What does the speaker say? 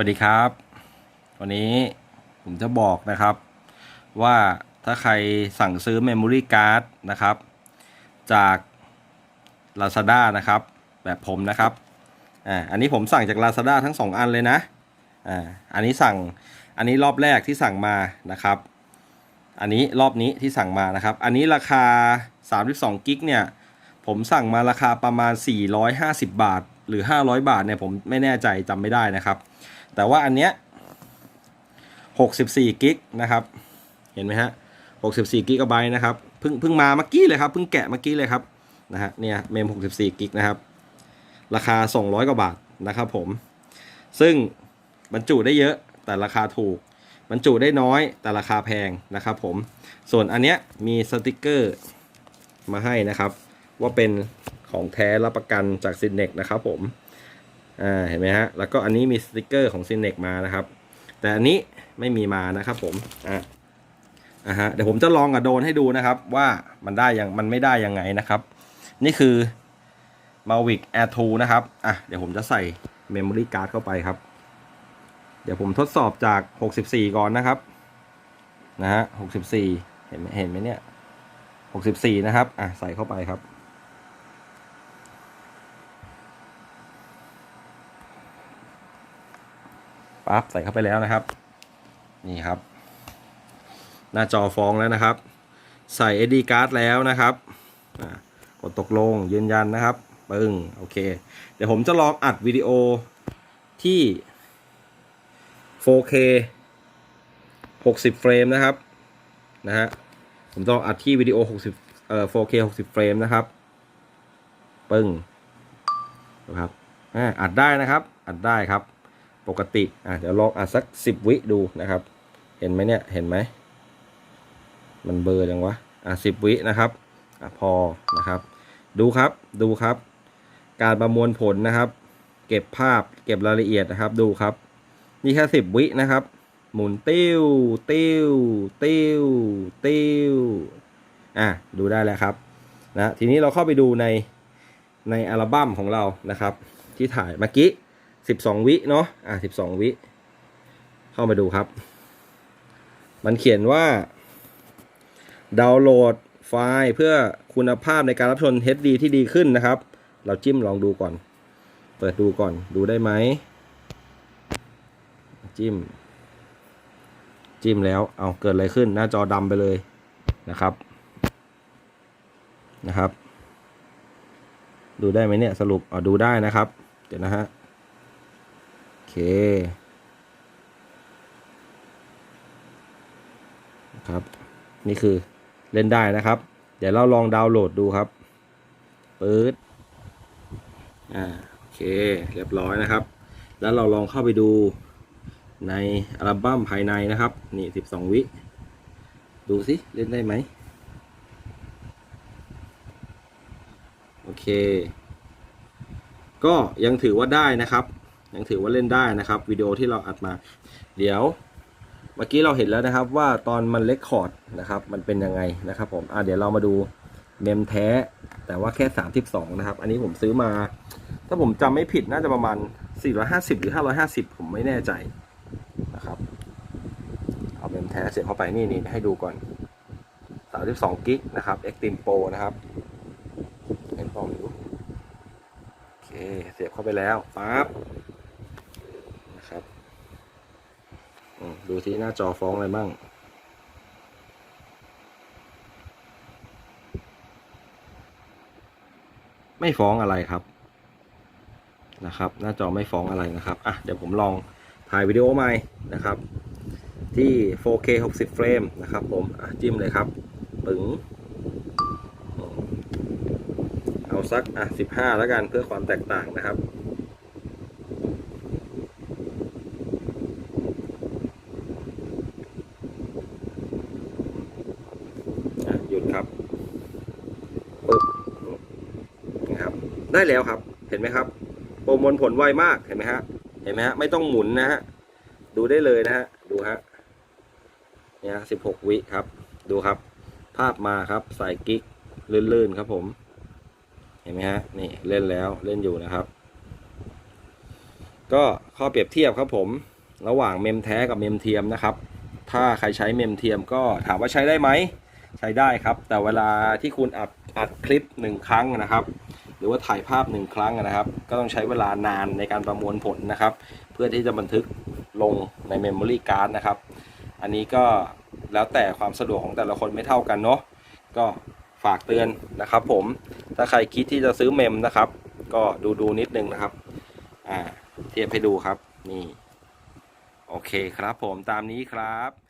วัสดีครับ วันนี้ผมจะบอกนะครับ ว่าถ้าใครสั่งซื้อ Memory Card นะครับ จาก Lazada นะครับ แบบผมนะครับอ่าอันนี้ผมสั่งจาก Lazada ทั้ง 2 อันเลยนะอ่าอันนี้สั่งอันนี้รอบแรกที่สั่งมานะครับ อันนี้รอบนี้ที่สั่งมานะครับ อันนี้ราคา 32กิกเนี่ยผมสั่งมาราคาประมาณ 450 บาท หรือ 500 บาทเนี่ยผมไม่แน่ใจจำไม่ได้นะครับ แต่ว่าอันเนี้ย64กิกนะครับ เห็นไหมฮะ64กิกะไบต์นะครับ เพิ่งเพิ่งมาเมื่อกี้เลยครับ เพิ่งแกะเมื่อกี้เลยครับ นะฮะ เนี่ย เมม 64กิกนะครับ ราคา 200 กว่าบาทนะครับผม ซึ่งบรรจุได้เยอะ แต่ราคาถูก บรรจุได้น้อย แต่ราคาแพงนะครับผม ส่วนอันเนี้ยมีสติกเกอร์มาให้นะครับ ว่าเป็นของแท้รับประกันจากซินเนกนะครับผม อ่าเห็นไหมฮะ แล้วก็อันนี้มีสติกเกอร์ของซินเนกมานะครับ แต่อันนี้ไม่มีมานะครับผม อะอะฮะ เดี๋ยวผมจะลองกับโดนให้ดูนะครับ ว่ามันได้ยังมันไม่ได้ยังไงนะครับ นี่คือ Mavic Air 2 นะครับ อะ เดี๋ยวผมจะใส่ Memory Card เข้าไปครับ เดี๋ยวผมทดสอบจาก 64 ก่อนนะครับ นะฮะ 64 เห็นไหมเห็นไหมเนี่ย 64 นะครับ อะ ใส่เข้าไปครับ ปั๊บใส่เข้าไปแล้วนะครับ นี่ครับ หน้าจอฟ้องแล้วนะครับ ใส่ SD card แล้วนะครับกดตกลงยืนยันนะครับปึ้งโอเค เดี๋ยวผมจะลองอัดวิดีโอที่ 4K 60 เฟรมนะครับนะฮะผมจะลองอัดที่วิดีโอ 60 เอ่อ 4K 60 เฟรมนะครับปึ้งนะครับอัดได้นะครับ อัดได้ครับ ปกติอะเดี๋ยวลองอัดสัก10วิดูนะครับ เห็นไหมเนี่ยเห็นไหมมันเบอร์จังวะอะ10วินะครับอะพอนะครับ ดูครับดูครับ การประมวลผลนะครับ เก็บภาพเก็บรายละเอียดนะครับดูครับ นี่แค่10วินะครับ หมุนติ้วติ้วติ้วติ้วอะดูได้แล้วครับนะทีนี้เราเข้าไปดูในในอัลบั้มของเรานะครับ ที่ถ่ายเมื่อกี้ 12วิเนาะอะ12วิ เข้ามาดูครับ มันเขียนว่า ดาวน์โหลดไฟล์เพื่อคุณภาพในการรับชม HD ที่ดีขึ้นนะครับ เราจิ้มลองดูก่อน เปิดดูก่อนดูได้ไหม จิ้ม จิ้มแล้ว เอาเกิดอะไรขึ้น หน้าจอดำไปเลยนะครับ นะครับ ดูได้ไหมเนี่ยสรุปเอาดูได้นะครับ เดี๋ยวนะฮะ เคครับ นี่คือเล่นได้นะครับ เดี๋ยวเราลองดาวน์โหลดดูครับปื๊ดอ่าโอเค เรียบร้อยนะครับ แล้วเราลองเข้าไปดูในอัลบั้มภายในนะครับ นี่12วิ ดูสิ เล่นได้ไหม โอเค ก็ยังถือว่าได้นะครับ ยังถือว่าเล่นได้นะครับวิดีโอที่เราอัดมา เดี๋ยวเมื่อกี้เราเห็นแล้วนะครับว่าตอนมันเลคคอร์ดนะครับมันเป็นยังไงนะครับผมอะเดี๋ยวเรามาดูเมมแท้ แต่ว่าแค่ 32 นะครับ อันนี้ผมซื้อมา ถ้าผมจำไม่ผิดน่าจะประมาณ 450 หรือ 550 ผมไม่แน่ใจนะครับ เอาเมมแท้เสียบเข้าไปนี่นี่ให้ดูก่อน 32กิกนะครับ Extreme Pro นะครับเห็นฟองอยู่โอเค เสียบเข้าไปแล้วปั๊บนะครับ อืม ดูที่หน้าจอฟ้องอะไรบ้าง ไม่ฟ้องอะไรครับนะครับ หน้าจอไม่ฟ้องอะไรนะครับอะเดี๋ยวผมลองถ่ายวิดีโอใหม่นะครับ ที่ 4K 60 เฟรมนะครับผมอะจิ้มเลยครับปึ๋งเอาสักอะ15 แล้วกันเพื่อความแตกต่างนะครับ อะหยุดครับปึ๊บนะครับ ได้แล้วครับ เห็นไหมครับโปรมวลผลไวมากเห็นไหมฮะเห็นไหมฮะไม่ต้องหมุนนะฮะดูได้เลยนะฮะดูฮะเนี่ยสิบหกวิครับ ดูครับ ภาพมาครับใส่กิ๊กลื่นๆครับผม เห็นไหมฮะนี่เล่นแล้วเล่นอยู่นะครับ ก็ข้อเปรียบเทียบครับผม ระหว่างเมมแท้กับเมมเทียมนะครับ ถ้าใครใช้เมมเทียมก็ถามว่าใช้ได้ไหมใช้ได้ครับ แต่เวลาที่คุณอัดอัดคลิปหนึ่งครั้งนะครับ หรือว่าถ่ายภาพหนึ่งครั้งนะครับ ก็ต้องใช้เวลานานในการประมวลผลนะครับ เพื่อที่จะบันทึกลงในเมมโมรี่การ์ดนะครับ อันนี้ก็แล้วแต่ความสะดวกของแต่ละคนไม่เท่ากันเนาะก็ฝากเตือนนะครับ ผมถ้าใครคิดที่จะซื้อเมมนะครับ ก็ดูดูนิดนึงนะครับอ่าเทียบให้ดูครับนี่โอเคครับผมตามนี้ครับ